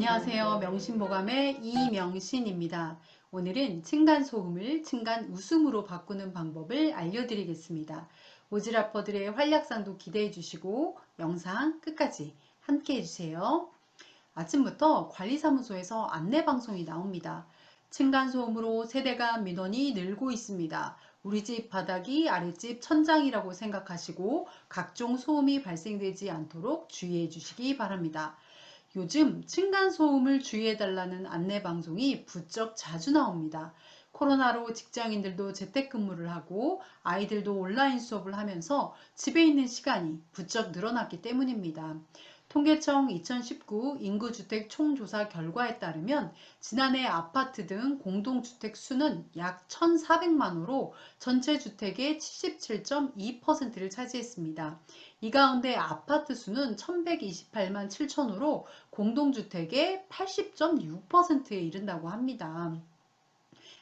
안녕하세요. 명신보감의 이명신입니다. 오늘은 층간소음을 층간 웃음으로 바꾸는 방법을 알려드리겠습니다. 오지라퍼들의 활약상도 기대해 주시고 영상 끝까지 함께 해주세요. 아침부터 관리사무소에서 안내방송이 나옵니다. 층간소음으로 세대간 민원이 늘고 있습니다. 우리 집 바닥이 아랫집 천장이라고 생각하시고 각종 소음이 발생되지 않도록 주의해 주시기 바랍니다. 요즘 층간소음을 주의해달라는 안내방송이 부쩍 자주 나옵니다. 코로나로 직장인들도 재택근무를 하고 아이들도 온라인 수업을 하면서 집에 있는 시간이 부쩍 늘어났기 때문입니다. 통계청 2019 인구주택 총조사 결과에 따르면 지난해 아파트 등 공동주택 수는 약 1,400만 호로 전체 주택의 77.2%를 차지했습니다. 이 가운데 아파트 수는 1,128만 7천 호로 공동주택의 80.6%에 이른다고 합니다.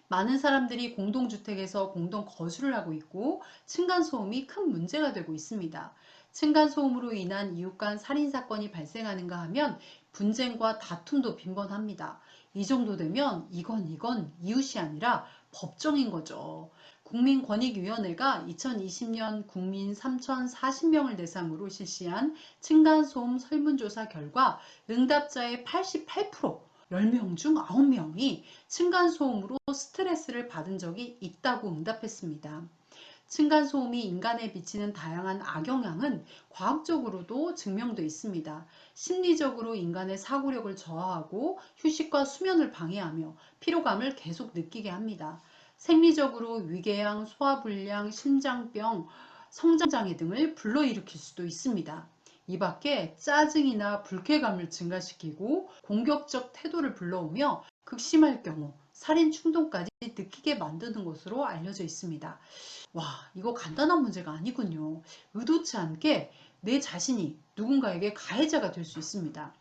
많은 사람들이 공동주택에서 공동 거주를 하고 있고 층간소음이 큰 문제가 되고 있습니다. 층간소음으로 인한 이웃 간 살인사건이 발생하는가 하면 분쟁과 다툼도 빈번합니다. 이 정도 되면 이건 이건 이웃이 아니라 법정인 거죠. 국민권익위원회가 2020년 국민 3,040명을 대상으로 실시한 층간소음 설문조사 결과 응답자의 88% 10명 중 9명이 층간소음으로 스트레스를 받은 적이 있다고 응답했습니다. 층간소음이 인간에 미치는 다양한 악영향은 과학적으로도 증명돼 있습니다. 심리적으로 인간의 사고력을 저하하고 휴식과 수면을 방해하며 피로감을 계속 느끼게 합니다. 생리적으로 위궤양, 소화불량, 심장병, 성장장애 등을 불러일으킬 수도 있습니다. 이 밖에 짜증이나 불쾌감을 증가시키고 공격적 태도를 불러오며 극심할 경우 살인 충동까지 느끼게 만드는 것으로 알려져 있습니다. 와, 이거 간단한 문제가 아니군요. 의도치 않게 내 자신이 누군가에게 가해자가 될 수 있습니다.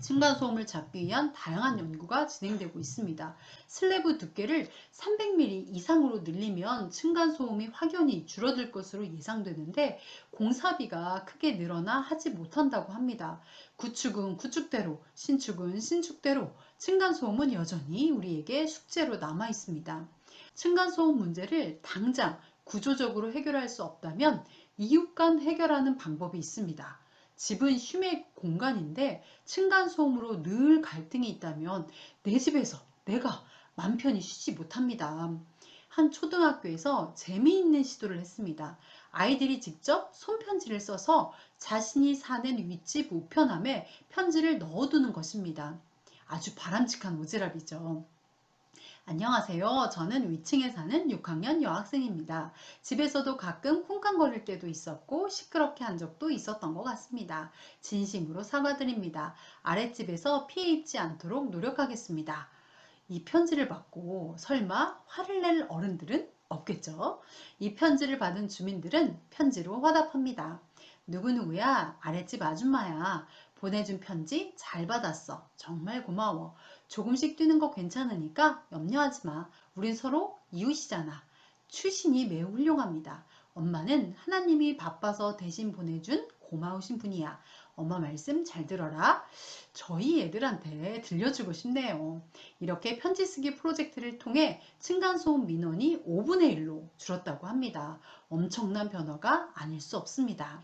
층간소음을 잡기 위한 다양한 연구가 진행되고 있습니다. 슬래브 두께를 300mm 이상으로 늘리면 층간소음이 확연히 줄어들 것으로 예상되는데 공사비가 크게 늘어나 하지 못한다고 합니다. 구축은 구축대로, 신축은 신축대로 층간소음은 여전히 우리에게 숙제로 남아 있습니다. 층간소음 문제를 당장 구조적으로 해결할 수 없다면 이웃 간 해결하는 방법이 있습니다. 집은 쉼의 공간인데 층간소음으로 늘 갈등이 있다면 내 집에서 내가 맘 편히 쉬지 못합니다. 한 초등학교에서 재미있는 시도를 했습니다. 아이들이 직접 손편지를 써서 자신이 사는 윗집 우편함에 편지를 넣어두는 것입니다. 아주 바람직한 오지랖이죠. 안녕하세요. 저는 위층에 사는 6학년 여학생입니다. 집에서도 가끔 쿵쾅거릴 때도 있었고 시끄럽게 한 적도 있었던 것 같습니다. 진심으로 사과드립니다. 아랫집에서 피해 입지 않도록 노력하겠습니다. 이 편지를 받고 설마 화를 낼 어른들은 없겠죠? 이 편지를 받은 주민들은 편지로 화답합니다. 누구누구야, 아랫집 아줌마야. 보내준 편지 잘 받았어. 정말 고마워. 조금씩 뛰는 거 괜찮으니까 염려하지 마. 우린 서로 이웃이잖아. 출신이 매우 훌륭합니다. 엄마는 하나님이 바빠서 대신 보내준 고마우신 분이야. 엄마 말씀 잘 들어라. 저희 애들한테 들려주고 싶네요. 이렇게 편지 쓰기 프로젝트를 통해 층간소음 민원이 5분의 1로 줄었다고 합니다. 엄청난 변화가 아닐 수 없습니다.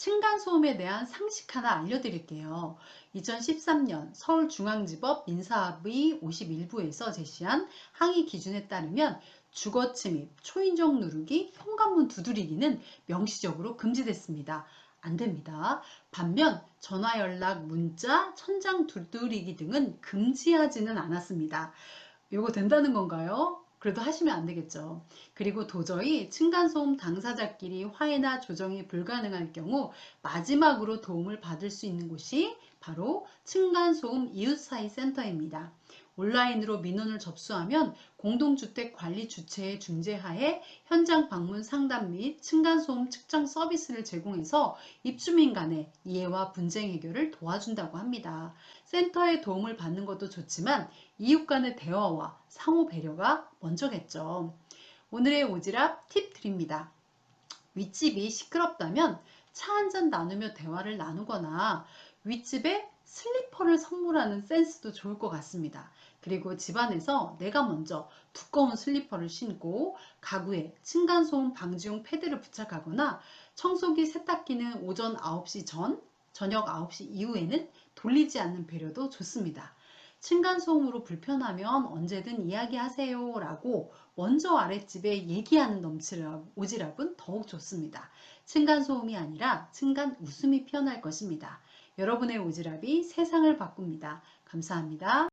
층간소음에 대한 상식 하나 알려드릴게요. 2013년 서울중앙지법 민사합의 51부에서 제시한 항의 기준에 따르면 주거 침입, 초인종 누르기, 현관문 두드리기는 명시적으로 금지됐습니다. 안 됩니다. 반면 전화 연락, 문자, 천장 두드리기 등은 금지하지는 않았습니다. 이거 된다는 건가요? 그래도 하시면 안 되겠죠. 그리고 도저히 층간소음 당사자끼리 화해나 조정이 불가능할 경우 마지막으로 도움을 받을 수 있는 곳이 바로 층간소음 이웃사이 센터입니다. 온라인으로 민원을 접수하면 공동주택 관리 주체의 중재하에 현장 방문 상담 및 층간소음 측정 서비스를 제공해서 입주민 간의 이해와 분쟁 해결을 도와준다고 합니다. 센터의 도움을 받는 것도 좋지만 이웃 간의 대화와 상호 배려가 먼저겠죠. 오늘의 오지랖 팁 드립니다. 윗집이 시끄럽다면 차 한 잔 나누며 대화를 나누거나 윗집에 슬리퍼를 선물하는 센스도 좋을 것 같습니다. 그리고 집안에서 내가 먼저 두꺼운 슬리퍼를 신고 가구에 층간소음 방지용 패드를 부착하거나 청소기 세탁기는 오전 9시 전, 저녁 9시 이후에는 돌리지 않는 배려도 좋습니다. 층간소음으로 불편하면 언제든 이야기하세요 라고 먼저 아랫집에 얘기하는 넘치락, 오지랖은 더욱 좋습니다. 층간소음이 아니라 층간 웃음이 피어날 것입니다. 여러분의 오지랖이 세상을 바꿉니다. 감사합니다.